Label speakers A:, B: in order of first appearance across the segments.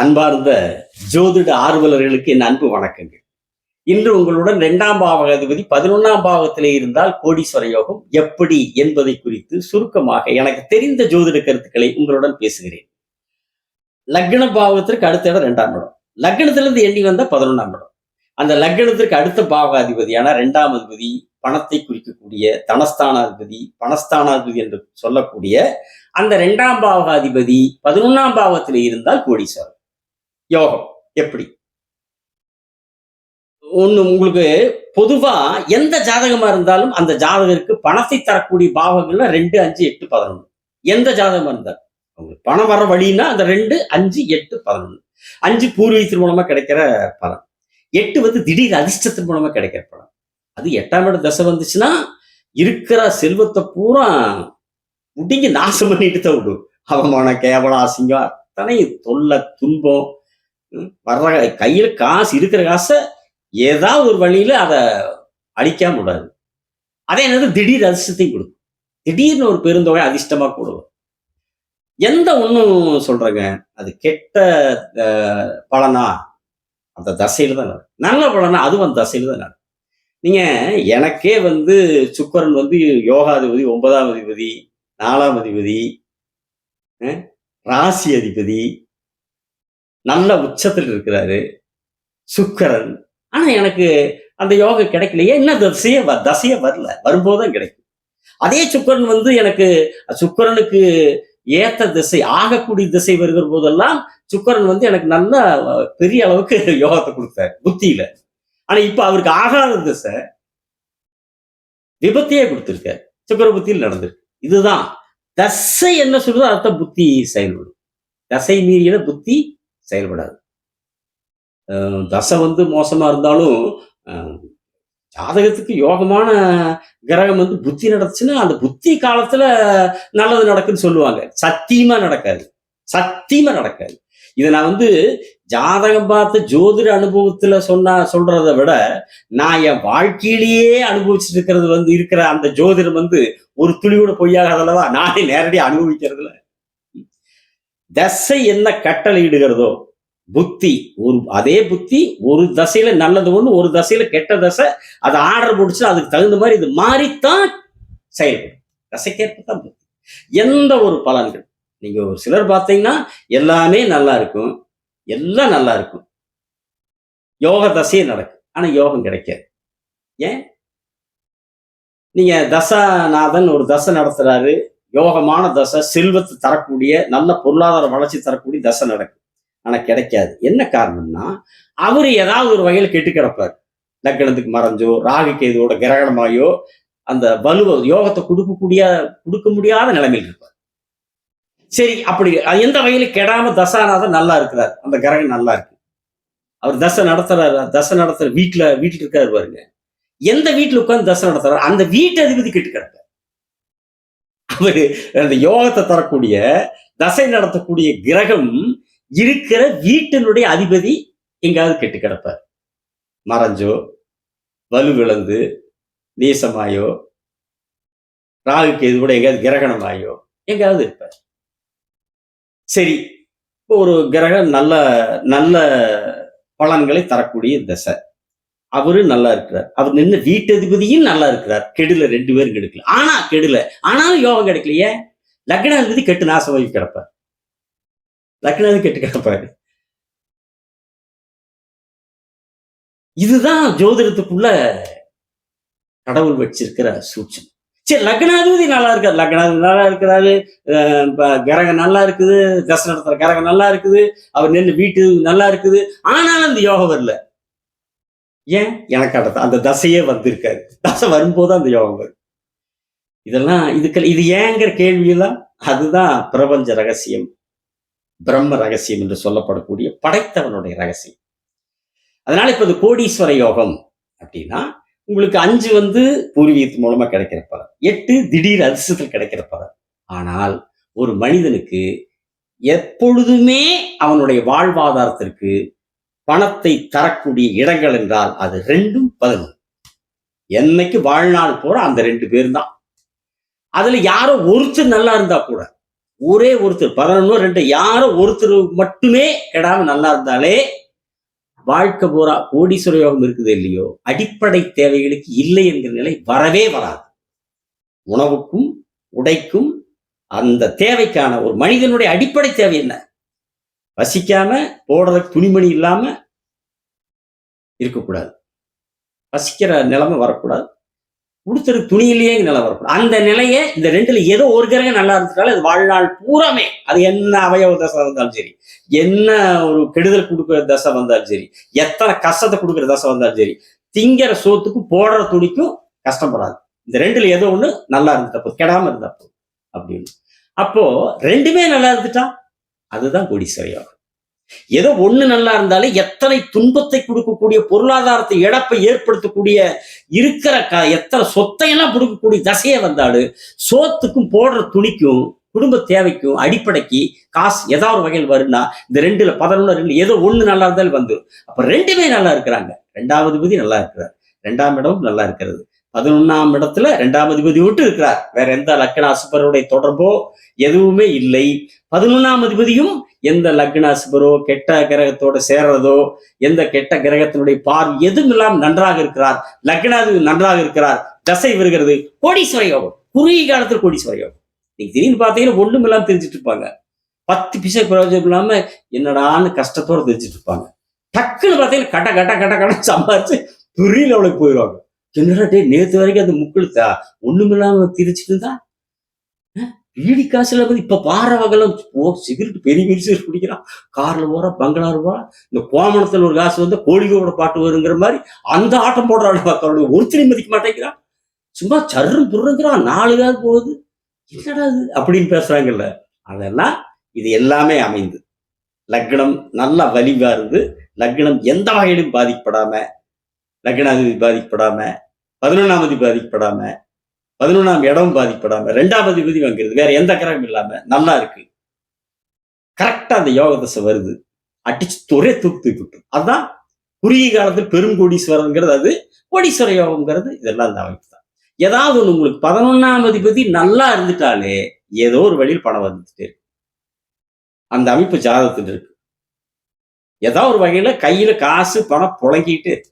A: அன்பார்ந்த ஜோதிட ஆர்வலர்களுக்கு என் அன்பு வணக்கங்கள். இன்று உங்களுடன் இரண்டாம் பாவகாதிபதி பதினொன்னாம் பாவத்திலே இருந்தால் கோடீஸ்வர யோகம் எப்படி என்பதை குறித்து சுருக்கமாக எனக்கு தெரிந்த ஜோதிட கருத்துக்களை உங்களுடன் பேசுகிறேன். லக்ன பாவத்திற்கு அடுத்த இடம் இரண்டாம் இடம். லக்னத்திலிருந்து எண்ணி வந்த பதினொன்றாம் இடம். அந்த லக்னத்திற்கு அடுத்த பாவகாதிபதியான இரண்டாம் அதிபதி பணத்தை குறிக்கக்கூடிய தனஸ்தானாதிபதி பணஸ்தானாதிபதி என்று சொல்லக்கூடிய அந்த இரண்டாம் பாவகாதிபதி பதினொன்றாம் பதினொன்னாம் பாவத்தில் இருந்தால் கோடீஸ்வரர். யோகம். எப்படி? ஒண்ணு உங்களுக்கு பொதுவா எந்த ஜாதகமா இருந்தாலும் அந்த ஜாதகருக்கு பணத்தை தரக்கூடிய பாவங்கள்ல ரெண்டு அஞ்சு எட்டு பதினொன்று எந்த ஜாதகமா இருந்தாலும். உங்களுக்கு பணம் வர வழின்னா அந்த ரெண்டு அஞ்சு எட்டு பதினொன்று அஞ்சு பூர்வீகத்தின் மூலமாக கிடைக்கிற பலன். எட்டு வந்து திடீர் அதிர்ஷ்டத்தின் மூலமாக கிடைக்கிற பலன். அது எட்டாம் இடம் தசை வந்துச்சுன்னா இருக்கிற செல்வத்தை பூரா முடிங்கி நாசம் பண்ணிட்டு தான் விடும். அவமானம் கேவல அசிங்கம் அத்தனை தொல்லை துன்பம் வர்ற கையில் காசு இருக்கிற காசை ஏதாவது ஒரு வழியில அதை அழிக்காம விடாது. அதே என்னது? திடீர் அதிர்ஷ்டத்தையும் கொடுக்கும். திடீர்னு ஒரு பெருந்தொகை அதிர்ஷ்டமாக கொடுக்கும் எந்த ஒன்றும் சொல்கிறேங்க அது கெட்ட பலனா? அந்த தசையில் தான் நடக்கும். நல்ல பலனா அதுவும் அந்த தசையில் தான் நடக்கும். நீங்கள் எனக்கே வந்து சுக்கரன் வந்து யோகாதிபதி ஒன்பதாம் அதிபதி நாலாம் அதிபதி ராசி அதிபதி நல்ல உச்சத்தில் இருக்கிறாரு. சுக்கரன். ஆனா எனக்கு அந்த யோகம் கிடைக்கலையே என்ன தசையே வ- தசையே வரல. வரும்போதுதான் கிடைக்கும். அதே சுக்கரன் வந்து எனக்கு சுக்கரனுக்கு ஏற்ற திசை ஆகக்கூடிய திசை வருகிற போதெல்லாம் சுக்கரன் வந்து எனக்கு நல்ல பெரிய அளவுக்கு யோகத்தை கொடுத்தாரு புத்தியில. ஆனா இப்ப அவருக்கு ஆகாத திசை விபத்தையே கொடுத்துருக்காரு. சுக்கர புத்தியில் நடந்திருக்கு. இதுதான். தசை என்ன சொல்றதோ அர்த்தம் புத்தி செயல்படும். தசை மீறின புத்தி செயல்படாது. தசை வந்து மோசமா இருந்தாலும் ஜாதகத்துக்கு யோகமான கிரகம் வந்து புத்தி நடந்துச்சுன்னா அந்த புத்தி காலத்துல நல்லது நடக்குன்னு சொல்லுவாங்க. சத்தியமா நடக்காது. சத்தியமா நடக்காது. இதை நான் வந்து ஜாதகம் பார்த்து ஜோதிட அனுபவத்துல சொன்னா சொல்றதை விட நான் என் வாழ்க்கையிலேயே அனுபவிச்சுட்டு இருக்கிறது வந்து இருக்கிற அந்த ஜோதிடம் வந்து ஒரு துளியோட கூட பொய்யாகாதல்லவா நானே நேரடியாக அனுபவிக்கிறதுல. தசை என்ன கட்டளை இடுகிறதோ புத்தி. ஒரு அதே புத்தி ஒரு தசையில நல்லது ஒண்ணு ஒரு தசையில கெட்ட தசை அதை ஆர்டர் போட்டுச்சு அதுக்கு தகுந்த மாதிரி இது மாறித்தான் செயல்படும். தசைக்கேற்ப தான் புத்தி. எந்த ஒரு பலன்கள். நீங்க ஒரு சிலர் பார்த்தீங்கன்னா எல்லாமே நல்லா இருக்கும். எல்லாம் நல்லா இருக்கும். யோக தசையே நடக்கும். ஆனா யோகம் கிடைக்காது. ஏன்? நீங்க தசாநாதன் ஒரு தசை நடத்துறாரு. யோகமான தசை செல்வத்தை தரக்கூடிய நல்ல பொருளாதார வளர்ச்சி தரக்கூடிய தசை நடக்கும். ஆனா கிடைக்காது. என்ன காரணம்னா அவரு ஏதாவது ஒரு வகையில கெட்டு கிடப்பார். லக்கணத்துக்கு மறைஞ்சோ ராகு கேதுவோட கிரகணமாயோ அந்த வலுவ யோகத்தை கொடுக்கக்கூடிய கொடுக்க முடியாத நிலைமையில் இருப்பார். சரி அப்படி எந்த வகையில கெடாம தசாநாதன் நல்லா இருக்கிறார்? அந்த கிரகம் நல்லா இருக்கு. அவர் தசை நடத்துறாரு தசை நடத்துற வீட்டுல வீட்டுல இருக்காரு பாருங்க. எந்த வீட்டுல உட்கார்ந்து தசை நடத்துறாரு அந்த வீட்டு அதிபதி கெட்டு கிடப்பார். அவரு அந்த யோகத்தை தரக்கூடிய தசை நடத்தக்கூடிய கிரகம் இருக்கிற வீட்டினுடைய அதிபதி எங்காவது கெட்டு கிடப்பார். மறைஞ்சோ வலுவிழந்து நீசமாயோ ராகுக்கு இது கூட எங்கேயாவது கிரகணமாயோ எங்காவது இருப்பார். சரி இப்போ ஒரு கிரகம் நல்ல நல்ல பலன்களை தரக்கூடிய தசை. அவரு நல்லா இருக்கிறார். அவர் நின்று வீட்டதிபதியும் நல்லா இருக்கிறார். கெடுல ரெண்டு பேரும் கெடுக்கல. ஆனா கெடுல. ஆனாலும் யோகம் கிடைக்கலையே. லக்னாதிபதி கெட்டு நாசமாகி கிடப்பார். லக்னாதிபதி கெட்டு பாரு இதுதான் ஜோதிடத்துக்குள்ள கடவுள் வச்சிருக்கிற சூட்சம். சரி லக்னாதிபதி நல்லா இருக்காரு. லக்னாதிபதி நல்லா இருக்கிறாரு. கிரகம் நல்லா இருக்குது. தசை நடத்துற கிரகம் நல்லா இருக்குது. அவர் நின்று வீட்டு நல்லா இருக்குது. ஆனாலும் அந்த யோகம் வரல. ஏன்? எனக்கு அடுத்த அந்த தசையே வந்திருக்காரு தசை வரும்போது அந்த யோகம் வரும். இதெல்லாம் இதுக்கு இது ஏங்கிற கேள்வியெல்லாம் அதுதான் பிரபஞ்ச ரகசியம். பிரம்ம ரகசியம் என்று சொல்லப்படக்கூடிய படைத்தவனுடைய ரகசியம். அதனால இப்ப இது கோடீஸ்வர யோகம் அப்படின்னா உங்களுக்கு அஞ்சு வந்து பூர்வீகத்து மூலமா கிடைக்கிற பலன். எட்டு திடீர் அதிர்ஷ்டத்தில் கிடைக்கிற பலன். ஆனால் ஒரு மனிதனுக்கு எப்பொழுதுமே அவனுடைய வாழ்வாதாரத்திற்கு பணத்தை தரக்கூடிய இடங்கள் என்றால் அது ரெண்டும் பதினொன்று. என்னைக்கு வாழ்நாள் போற அந்த ரெண்டு பேர் தான் அதுல யாரோ ஒருத்தர் நல்லா இருந்தா கூட ஒரே ஒருத்தர் பலனோ ரெண்டு யாரோ ஒருத்தர் மட்டுமே கெடாம நல்லா இருந்தாலே வாழ்க்கை பூரா கோடீஸ்வர யோகம் இருக்குது இல்லையோ? அடிப்படை தேவைகளுக்கு இல்லை என்கிற நிலை வரவே வராது. உணவுக்கும் உடைக்கும் அந்த தேவைக்கான ஒரு மனிதனுடைய அடிப்படை தேவை என்ன? வசிக்காம போடுறதுக்கு துணிமணி இல்லாம இருக்கக்கூடாது. வசிக்கிற நிலைமை வரக்கூடாது. கொடுத்துருக்கு துணியிலேயே நிலை வரக்கூடாது. அந்த நிலையை இந்த ரெண்டுல ஏதோ ஒரு கிரகம் நல்லா இருந்துட்டாலும் அது வாழ்நாள் பூராமே. அது என்ன அவயவ தசை வந்தாலும் சரி என்ன ஒரு கெடுதல் கொடுக்குற தசை வந்தாலும் சரி எத்தனை கஷ்டத்தை கொடுக்குற தசை வந்தாலும் சரி திங்கிற சோத்துக்கும் போடுற துணிக்கும் கஷ்டப்படாது. இந்த ரெண்டுல ஏதோ ஒண்ணு நல்லா இருந்தப்போ கெடாம இருந்தப்போ அப்படின்னு. அப்போ ரெண்டுமே நல்லா இருந்துட்டா? அதுதான் கொடி சரியாகும் ஏதோ ஒண்ணு நல்லா இருந்தாலும் எத்தனை துன்பத்தை கொடுக்கக்கூடிய பொருளாதாரத்தை இழப்பை ஏற்படுத்தக்கூடிய இருக்கிற க எத்தனை சொத்தையெல்லாம் கொடுக்கக்கூடிய தசையை வந்தாலும் சோத்துக்கும் போடுற துணிக்கும் குடும்ப தேவைக்கும் அடிப்படைக்கு காசு ஏதாவது ஒரு வகையில் வரும்னா இந்த ரெண்டுல பதினொன்று ரெண்டு ஏதோ ஒண்ணு நல்லா இருந்தாலும் வந்துடும் அப்ப ரெண்டுமே நல்லா இருக்கிறாங்க. ரெண்டாவது விதி நல்லா இருக்கிறார் ரெண்டாம் இடமும் நல்லா இருக்கிறது. பதினொன்னாம் இடத்துல ரெண்டாம் அதிபதி விட்டு இருக்கிறார். வேற எந்த லக்கணாசுபருடைய தொடர்போ எதுவுமே இல்லை. பதினொன்னாம் அதிபதியும் எந்த லக்னாசுபரோ கெட்ட கிரகத்தோட சேர்றதோ எந்த கெட்ட கிரகத்தினுடைய பார்வை எதுவும் இல்லாமல் நன்றாக இருக்கிறார் லக்னாதிபதி நன்றாக இருக்கிறார் தசை வருகிறது கோடீஸ்வர யோகம் குறுகிய காலத்தில் கோடீஸ்வர யோகம். நீங்க திடீர்னு பார்த்தீங்கன்னா ஒண்ணும் இல்லாம தெரிஞ்சிட்டு இருப்பாங்க. பத்து பிசை பிரயோஜனம் இல்லாம என்னடான்னு கஷ்டத்தோட தெரிஞ்சிட்டு இருப்பாங்க. டக்குன்னு பார்த்தீங்கன்னா கட்ட கட்ட கட்ட கட்ட சம்பாரிச்சு பெரிய லெவலுக்கு போயிடுவாங்க. என்னடா டே நேத்து வரைக்கும் அந்த முக்கிழுத்தா ஒண்ணும் இல்லாம திரிச்சிட்டு இருந்தா? வீடி காசுல வந்து இப்ப பாறை வகலம் ஓ சிகரெட் பெரிய பெரிய சிகரெட் குடிக்கிறான் கார்ல போறா பங்களாரு போறா இந்த கோமணத்துல ஒரு காசு வந்து கோழிகோட பாட்டு வருங்கிற மாதிரி அந்த ஆட்டம் போடுறாள் மக்களோட ஒருத்தரையும் மதிக்க மாட்டேங்கிறான். சும்மா சர்ரும் புர்றங்கிறான் நாலு காசு போகுது. என்னடா இது? அப்படின்னு பேசுறாங்கல்ல. அதெல்லாம் இது எல்லாமே அமைந்து. லக்னம் நல்லா வலிவா இருந்து லக்னம் எந்த வகையிலும் பாதிக்கப்படாம லக்னாதிபதி பாதிக்கப்படாம பதினொன்றாம் அதிபதி பாதிக்கப்படாம பதினொன்றாம் இடம் பாதிக்கப்படாம ரெண்டாம் அதிபதி வாங்கிறது வேற எந்த கிரகம் இல்லாம நல்லா இருக்கு. கரெக்டா அந்த யோக தசை வருது. அடிச்சு துறை தூக்கு தூக்கி விட்டு அதுதான் குறுகிய காலத்தில் பெருங்கோடீஸ்வரங்கிறது அது. கோடீஸ்வர யோகம்ங்கிறது இதெல்லாம் அந்த அமைப்பு தான். ஏதாவது ஒண்ணு உங்களுக்கு பதினொன்னாம் அதிபதி நல்லா இருந்துட்டாலே ஏதோ ஒரு வழியில் பணம் வந்துட்டே இருக்கு. அந்த அமைப்பு ஜாதகத்தில் இருக்கு. ஏதாவது ஒரு வகையில கையில காசு பணம் புழங்கிட்டு இருக்கு.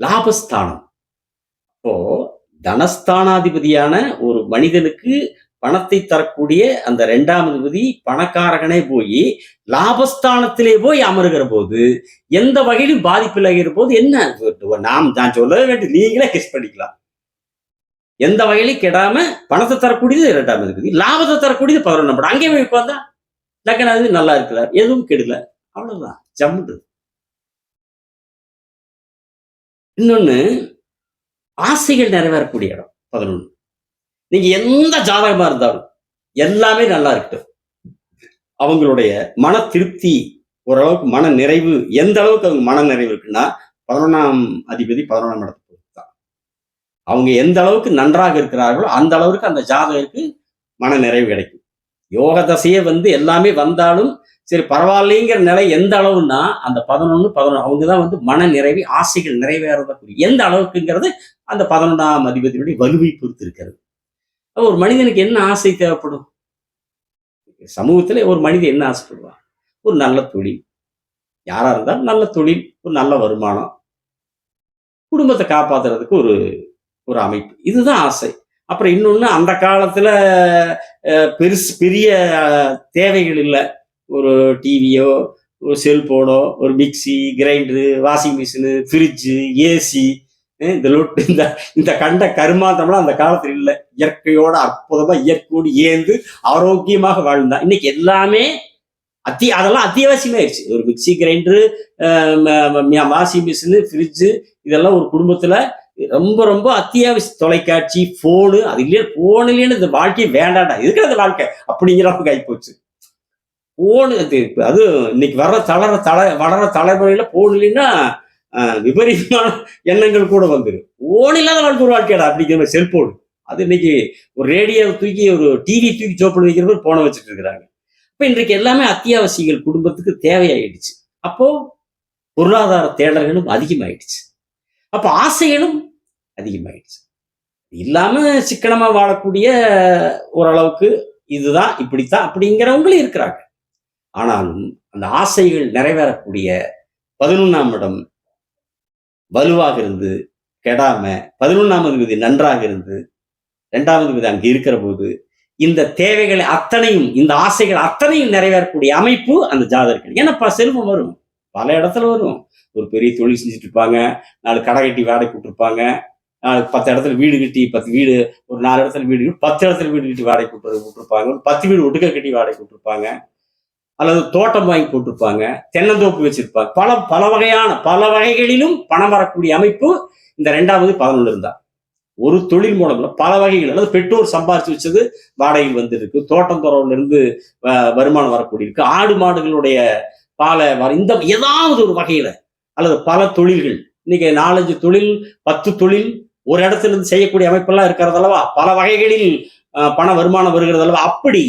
A: லாபஸ்தானம். இப்போ தனஸ்தானாதிபதியான ஒரு மனிதனுக்கு பணத்தை தரக்கூடிய அந்த ரெண்டாம் விதி பணக்காரகனே போய் லாபஸ்தானத்திலே போய் அமருகிற போது எந்த வகையிலும் பாதிப்பில்லாகிற போது என்ன? நாம் நான் சொல்ல வேண்டும் நீங்களே கெஸ் பண்ணிக்கலாம். எந்த வகையிலும் கெடாம பணத்தை தரக்கூடியது ரெண்டாம் அதிபதி லாபத்தை தரக்கூடியது பதினொன்றாம் படம் அங்கே போய் உட்காந்தா லக்கனாதிபதி நல்லா இருக்கிறார் எதுவும் கெடல அவ்வளவுதான். ஜம்முன்றது. இன்னொன்னு ஆசைகள் நிறைவேறக்கூடிய இடம் பதினொன்று நீங்க எந்த ஜாதகமா இருந்தாலும் எல்லாமே நல்லா இருக்கட்டும். அவங்களுடைய மன திருப்தி ஓரளவுக்கு மன நிறைவு எந்த அளவுக்கு அவங்க மன நிறைவு இருக்குன்னா பதினொன்றாம் அதிபதி பதினொன்றாம் இடத்துக்கு தான் அவங்க எந்த அளவுக்கு நன்றாக இருக்கிறார்களோ அந்த அளவுக்கு அந்த ஜாதகருக்கு மன நிறைவு கிடைக்கும். யோக தசையே வந்து எல்லாமே வந்தாலும் சரி பரவாயில்லைங்கிற நிலை எந்த அளவுன்னா அந்த பதினொன்று பதினொன்று அவங்க தான் வந்து மன நிறைவு ஆசைகள் நிறைவேறக்கூடிய எந்த அளவுக்குங்கிறது அந்த பதினொன்றாம் அதிபதியுடைய வலுவை பொறுத்து இருக்கிறது ஒரு மனிதனுக்கு என்ன ஆசை தேவைப்படும்? சமூகத்தில் ஒரு மனிதன் என்ன ஆசைப்படுவான்? ஒரு நல்ல தொழில். யாராக இருந்தாலும் நல்ல தொழில் ஒரு நல்ல வருமானம். குடும்பத்தை காப்பாற்றுறதுக்கு ஒரு ஒரு அமைப்பு. இதுதான் ஆசை. அப்புறம் இன்னொன்று அந்த காலத்தில் பெருசு பெரிய தேவைகள் இல்லை. ஒரு டிவியோ ஒரு செல்போனோ ஒரு mixie grinder washing machine fridge AC இந்த லொட்டு இந்த இந்த கண்ட கருமாந்தம்லாம் அந்த காலத்தில் இல்லை. இயற்கையோட அற்புதமா இயற்கையோடு ஏந்து ஆரோக்கியமாக வாழ்ந்தான் இன்னைக்கு எல்லாமே அத்தி அதெல்லாம் அத்தியாவசியமாயிருச்சு. ஒரு mixie grinder washing machine fridge இதெல்லாம் ஒரு குடும்பத்துல ரொம்ப ரொம்ப அத்தியாவசிய தொலைக்காட்சி ஃபோனு அது இல்லையா ஃபோன் இல்லைன்னு இந்த வாழ்க்கையை வேண்டாடா இதுக்கு அந்த வாழ்க்கை? அப்படிங்கிற அளவுக்கு போச்சு போனு அது அது இன்னைக்கு வர்ற தளர தலை வளர தலைமுறையில போன் இல்லைன்னா விபரீதமான எண்ணங்கள் கூட வந்துடும் ஓன் இல்லாத வாழ்க்கை ஒரு வாழ்க்கைடா அப்படிங்கிற மாதிரி செல்போன் அது இன்னைக்கு ஒரு ரேடியோ தூக்கி ஒரு டிவி தூக்கி சோப்பில் வைக்கிற மாதிரி போன வச்சுட்டு இருக்கிறாங்க. இப்போ இன்றைக்கு எல்லாமே அத்தியாவசியங்கள் குடும்பத்துக்கு தேவையாயிடுச்சு. அப்போ பொருளாதார தேடல்களும் அதிகமாயிடுச்சு. அப்போ ஆசைகளும் அதிகமாயிடுச்சு. இல்லாம சிக்கனமா வாழக்கூடிய ஓரளவுக்கு இதுதான் இப்படித்தான் அப்படிங்கிறவங்களும் இருக்கிறாங்க. ஆனாலும் அந்த ஆசைகள் நிறைவேறக்கூடிய பதினொன்றாம் இடம் வலுவாக இருந்து கெடாம பதினொன்றாம் விதி நன்றாக இருந்து ரெண்டாவது விதி அங்கே இருக்கிற போது இந்த தேவைகள் அத்தனையும் இந்த ஆசைகள் அத்தனையும் நிறைவேறக்கூடிய அமைப்பு அந்த ஜாதகர்கள். ஏன்னா ப- செல்வம் வரும். பல இடத்துல வரும். ஒரு பெரிய தொழில் செஞ்சுட்டு இருப்பாங்க. நாலு கடை கட்டி வேலை விட்டுருப்பாங்க நாலு பத்து இடத்துல வீடு கட்டி பத்து வீடு ஒரு நாலு இடத்துல வீடு கட்டி பத்து இடத்துல வீடு கட்டி வாடகை விட்டு விட்டுருப்பாங்க ஒரு பத்து வீடு ஒட்டுக்க கட்டி வாடகை விட்டுருப்பாங்க அல்லது தோட்டம் வாங்கி போட்டிருப்பாங்க தென்னந்தோப்பு வச்சிருப்பாங்க. பல பல வகையான பல வகைகளிலும் பணம் வரக்கூடிய அமைப்பு இந்த ரெண்டாவது பதினொன்று இருந்தா. ஒரு தொழில் மூலம்ல பல வகைகள். அல்லது பெற்றோர் சம்பாரிச்சு வச்சது வாடகையில் வந்திருக்கு தோட்டம் துறவுல இருந்து வ- வருமானம் வரக்கூடிய இருக்கு ஆடு மாடுகளுடைய பாலை வர இந்த ஏதாவது ஒரு வகையில அல்லது பல தொழில்கள். இன்னைக்கு நாலஞ்சு தொழில் பத்து தொழில் ஒரு இடத்துல இருந்து செய்யக்கூடிய அமைப்பெல்லாம் இருக்கிறது அல்லவா? பல வகைகளில் பண வருமானம் வருகிறது அல்லவா? அப்படி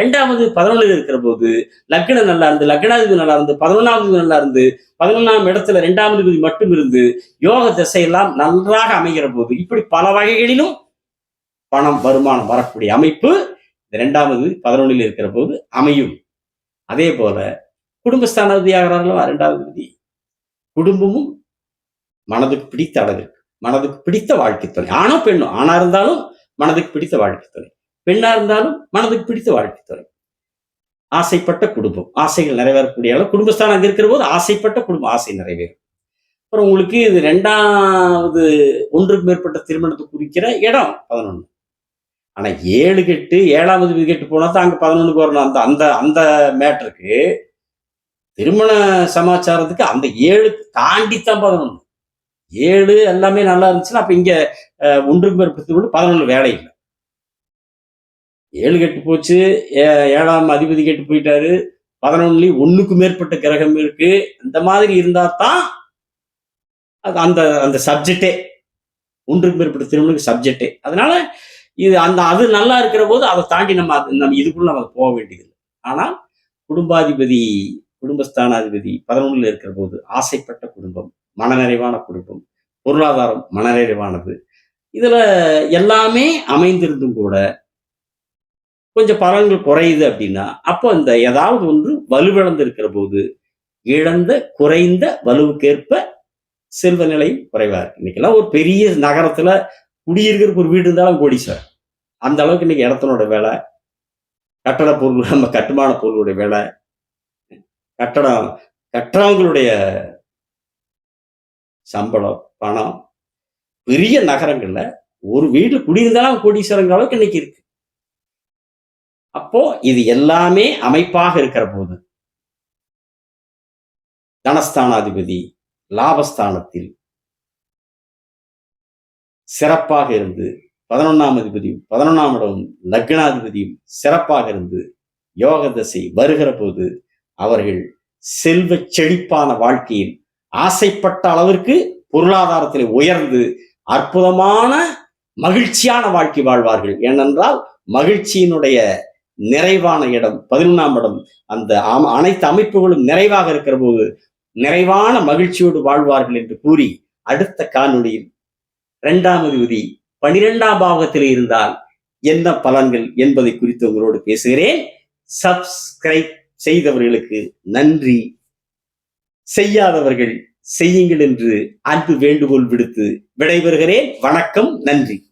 A: ரெண்டாவது பதினொன்றில் இருக்கிற போது லக்னம் நல்லா இருந்து லக்னாதிபதி நல்லா இருந்து பதினொன்றாவது நல்லா இருந்து பதினொன்றாம் இடத்துல ரெண்டாவது விதி மட்டும் இருந்து யோக திசையெல்லாம் நன்றாக அமைகிற போது இப்படி பல வகைகளிலும் பணம் வருமானம் வரக்கூடிய அமைப்பு இந்த ரெண்டாவது பதினொன்றில் இருக்கிற போது அமையும். அதே போல குடும்பஸ்தானாதிபதி ஆகிறார்களா ரெண்டாவது விதி குடும்பமும் மனதுக்கு பிடித்த அளவிற்கு மனதுக்கு பிடித்த வாழ்க்கை துணை. ஆணோ பெண்ணோ ஆணா இருந்தாலும் மனதுக்கு பிடித்த வாழ்க்கை துணை பெண்ணா இருந்தாலும் மனதுக்கு பிடித்த வாழ்க்கை துணை ஆசைப்பட்ட குடும்பம். ஆசைகள் நிறைவேறக்கூடிய அளவு குடும்பஸ்தானம் அங்கே இருக்கிற போது ஆசைப்பட்ட குடும்பம் ஆசை நிறைவேறும். அப்புறம் உங்களுக்கு இது ரெண்டாவது ஒன்றுக்கு மேற்பட்ட திருமணத்தை குறிக்கிற இடம் பதினொன்று ஆனா ஏழு கெட்டு ஏழாவது விக்கெட்டு போனா தான் அங்கே பதினொன்றுக்கு வரணும். அந்த அந்த அந்த மேட்டருக்கு திருமண சமாச்சாரத்துக்கு அந்த ஏழு தாண்டித்தான் பதினொன்று ஏழு எல்லாமே நல்லா இருந்துச்சுன்னா அப்ப இங்க அஹ், ஒன்றுக்கு மேற்பட்டு திருமணம் பதினொன்று வேலை இல்லை. ஏழு கெட்டு போச்சு ஏ- ஏழாம் அதிபதி கெட்டு போயிட்டாரு பதினொன்னுலயும் ஒண்ணுக்கு மேற்பட்ட கிரகம் இருக்கு. இந்த மாதிரி இருந்தா தான் அது அந்த அந்த சப்ஜெக்டே ஒன்றுக்கு மேற்பட்ட திருமணம் சப்ஜெக்டே அதனால இது அந்த அது நல்லா இருக்கிற போது அதை தாண்டி நம்ம அது- நம்ம இதுக்குள்ள நம்ம போக வேண்டியதில்லை. ஆனால் குடும்பாதிபதி குடும்பஸ்தானாதிபதி பதினொன்றுல இருக்கிற போது ஆசைப்பட்ட குடும்பம் மனநிறைவான குடும்பம் பொருளாதாரம் மனநிறைவானது. இதில் எல்லாமே அமைந்திருந்தும் கூட கொஞ்சம் பலன்கள் குறையுது அப்படின்னா அப்போ இந்த ஏதாவது ஒன்று வலுவிழந்து இருக்கிற போது இழந்த குறைந்த வலுவுக்கேற்ப செல்வ நிலையும் குறைவா இருக்கு இன்னைக்கெல்லாம் ஒரு பெரிய நகரத்துல குடியிருக்கிறதுக்கு ஒரு வீடு இருந்தாலும் கோடி சார் அந்த அளவுக்கு இன்னைக்கு இடத்தினோட வேலை கட்டட பொருள் நம்ம கட்டுமான பொருளுடைய வேலை கட்டடம் கட்டுறவங்களுடைய சம்பளம் பணம் பெரிய நகரங்கள்ல ஒரு வீடு குடியிருந்தாலும் கோடீஸ்வரங்கிற அளவுக்கு இன்னைக்கு இருக்கு. அப்போ இது எல்லாமே அமைப்பாக இருக்கிற போது தனஸ்தானாதிபதி லாபஸ்தானத்தில் சிறப்பாக இருந்து பதினொன்னாம் அதிபதியும் பதினொன்னாம் இடமும் லக்னாதிபதியும் சிறப்பாக இருந்து யோக தசை வருகிற போது அவர்கள் செல்வ செழிப்பான வாழ்க்கையில் ஆசைப்பட்ட அளவிற்கு பொருளாதாரத்தில் உயர்ந்து அற்புதமான மகிழ்ச்சியான வாழ்க்கை வாழ்வார்கள். ஏனென்றால் மகிழ்ச்சியினுடைய நிறைவான இடம் பதினொன்றாம் இடம் அந்த அனைத்து அமைப்புகளும் நிறைவாக இருக்கிற போது நிறைவான மகிழ்ச்சியோடு வாழ்வார்கள் என்று கூறி அடுத்த காணொளியில் இரண்டாம் விதி பனிரெண்டாம் பாகத்தில் இருந்தால் என்ன பலன்கள் என்பதை குறித்து உங்களோடு பேசுகிறேன். சப்ஸ்கிரைப் செய்தவர்களுக்கு நன்றி. செய்யாதவர்கள் செய்யுங்கள் என்று அன்பு வேண்டுகோள் விடுத்து விடைபெறுகிறேன். வணக்கம் நன்றி.